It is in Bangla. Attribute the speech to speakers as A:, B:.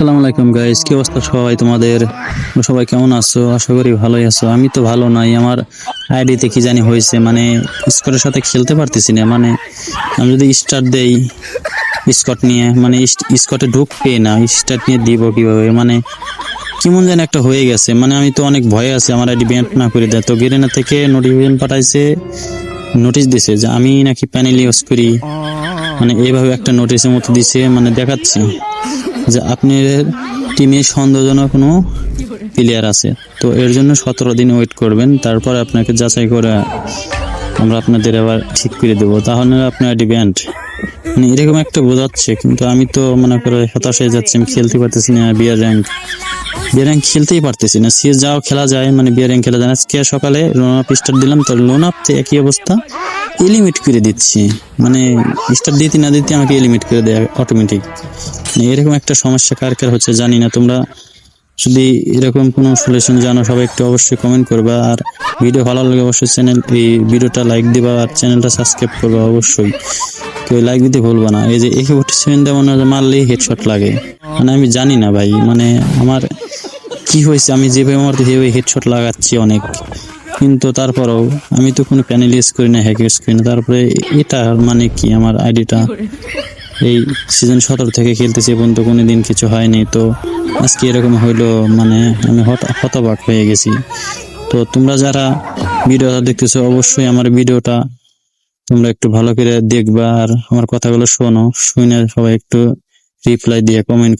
A: আসসালামু আলাইকুম গাইস কি অবস্থা সবাই তোমাদের? সবাই কেমন আছো? আশা করি ভালোই আছো। আমি তো ভালো নাই। আমার আইডিতে কি জানি হয়েছে মানে স্কটের সাথে খেলতে পারতেছি না। মানে আমি যদি স্টার্ট দেই স্কট নিয়ে মানে স্কটে ঢুকবে না স্টার্ট নিয়ে দিব কীভাবে? মানে কেমন যেন একটা হয়ে গেছে। মানে আমি তো অনেক ভয়ে আছি, আমার আইডি ব্যান্ড না করে দেয়। তো গেরেনা থেকে নোটিফিকেশন পাঠাইছে নোটিশ দিছে যে আমি নাকি প্যানেল ইউজ করি। মানে এইভাবে একটা নোটিশের মতো দিছে মানে দেখাচ্ছে। যে আপনার টিমে সন্দেহজনক কোনো প্লেয়ার আছে। তো এর জন্য সতেরো দিন ওয়েট করবেন, তারপর আপনাকে যাচাই করে আমরা আপনাদের আবার ঠিক করে দেবো। তাহলে আপনার ব্যান্ড মানে এরকম একটা বোঝাচ্ছে, কিন্তু আমি তো মনে করে হতাশ হয়ে যাচ্ছি, আমি খেলতে পারতেছি না বিয়ার র্যাঙ্ক বিয়ার র্যাঙ্ক খেলতেই পারতেছি না। সিএস যাও খেলা যায় মানে বিয়ার র্যাঙ্ক খেলা যায় না। আজকে সকালে লোন আপ স্টার্ট দিলাম, তো লোন আপতে একই অবস্থা। এলিমিট করে দিচ্ছি। মানে স্টার দিতে না দিতে আমাকে এলিমিট করে দেয় অটোমেটিক মানে এরকম একটা সমস্যা কার কার হচ্ছে জানি না। তোমরা যদি এরকম কোনো সলিউশন জানো, সবাই একটু অবশ্যই কমেন্ট করবা। আর ভিডিও ভালো লাগে অবশ্যই চ্যানেল এই ভিডিওটা লাইক দিবা আর চ্যানেলটা সাবস্ক্রাইব করবা অবশ্যই। কেউ লাইক দিতে ভুলবা না। এই যে একে ফোর্টি সেভেন দেওয়া মনে হয় মারলেই হেডশট লাগে। মানে আমি জানি না ভাই। মানে আমার কি হয়েছে? আমি যেভাবে সেভাবে হেডশট লাগাচ্ছি অনেক। কিন্তু তারপরেও আমি তো কোনো প্যানেল ইউজ করি না হ্যাক ইউজ করি না। তারপরে এটা মানে কি আমার আইডিটা? এই সিজন সতেরো থেকে খেলতেছি এখন তো কোনো দিন কিছু হয়নি। তো আজকে এরকম হইল মানে আমি হত- হতবাক হয়ে গেছি। তো তোমরা যারা ভিডিওটা দেখতেছো, অবশ্যই আমার ভিডিওটা তোমরা একটু ভালো করে দেখবা। আর আমার কথাগুলো শোনো, শুনে সবাই একটু রিপ্লাই দিয়ে কমেন্ট